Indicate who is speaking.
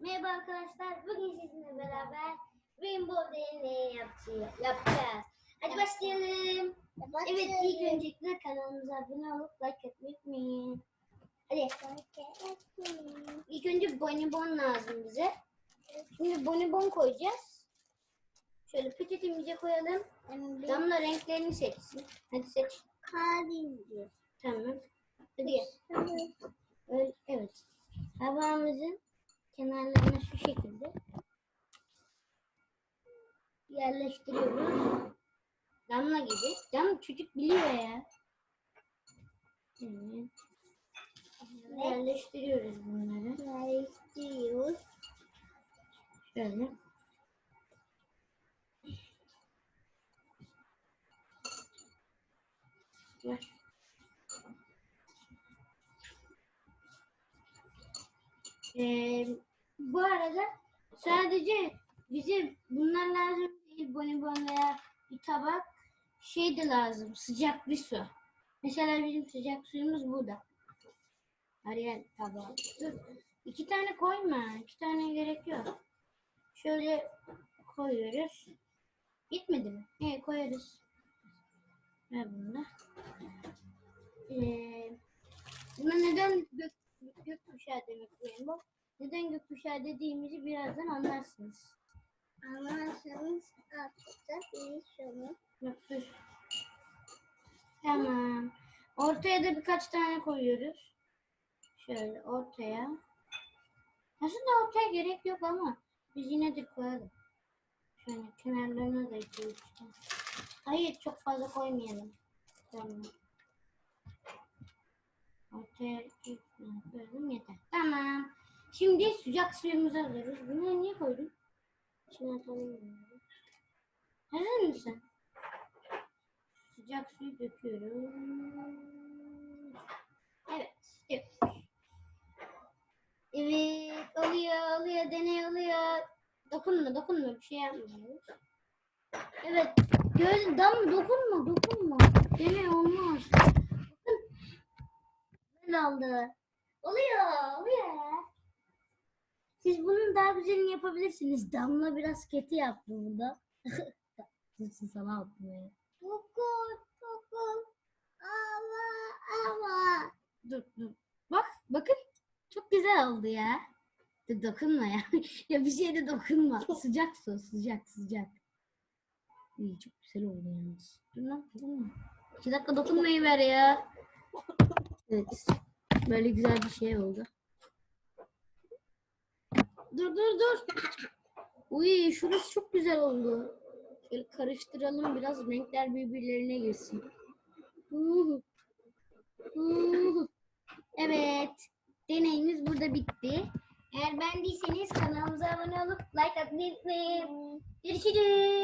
Speaker 1: Merhaba arkadaşlar. Bugün sizinle beraber Rainbow DNA yapacağız. yapacağız. Hadi başlayalım. Evet ilk öncelikle kanalımıza abone olup like atmayı unutmayın. Hadi. İlk önce bonibon lazım bize. Şimdi bonibon koyacağız. Şöyle peçetemize koyalım. Damla renklerini seçsin. Hadi seç.
Speaker 2: Karınca.
Speaker 1: Tamam. Hadi gel. Evet. Tabağımızın kenarlarına şu şekilde yerleştiriyoruz. Damla gibi. Damla çocuk biliyor ya. Evet. Yerleştiriyoruz bunları.
Speaker 2: Yerleştiriyoruz.
Speaker 1: Şöyle. Ver. Ee, bu arada sadece bize bunlar lazım değil bonibon veya bir tabak şey de lazım sıcak bir su. Mesela bizim sıcak suyumuz burada. Ariel tabağı. Dur. İki tane koyma. iki tane gerek yok. Şöyle koyuyoruz. Gitmedi mi? Evet koyarız. Ver bunu da. Ee, buna neden gök, gökkuşağı demek bu Neden gökkuşağı dediğimizi birazdan anlarsınız.
Speaker 2: Anlarsanız artık bir sonu.
Speaker 1: Dur. Tamam. Ortaya da birkaç tane koyuyoruz. Şöyle ortaya. Aslında ortaya gerek yok ama biz yine de koyalım. Şöyle kenarlarına da tane. Hayır çok fazla koymayalım. Tamam. Ortaya koyalım yeter. Tamam. Şimdi sıcak suyumuzu alıyoruz. Bunu niye koydun? İçine atalım. Hazır mısın? Sıcak suyu döküyorum. Evet. Evet. Evet. Oluyor, oluyor. Deney oluyor. Dokunma, dokunma. Bir şey yapmıyoruz. Evet. Göz, dam dokunma, dokunma. Deney olmaz. Bakın. Böyle oldu. Oluyor, oluyor. Siz bunun daha güzelini yapabilirsiniz. Damla biraz keti yaptı burada. Sus sana attım ya.
Speaker 2: Dokun, dokun. Ama, ama.
Speaker 1: Dur dur. Bak bakın. Çok güzel oldu ya. Dur, dokunma ya. ya bir şeye de dokunma. sıcak su sıcak sıcak. İyi çok güzel oldu yalnız. Dur lan dokunma. İki dakika dokunmayı ver ya. Evet. Böyle güzel bir şey oldu. Dur dur dur. Uy şurası çok güzel oldu. Şöyle karıştıralım biraz renkler birbirlerine girsin. Evet. Deneyimiz burada bitti. Eğer beğendiyseniz kanalımıza abone olup like atmayı unutmayın. Görüşürüz.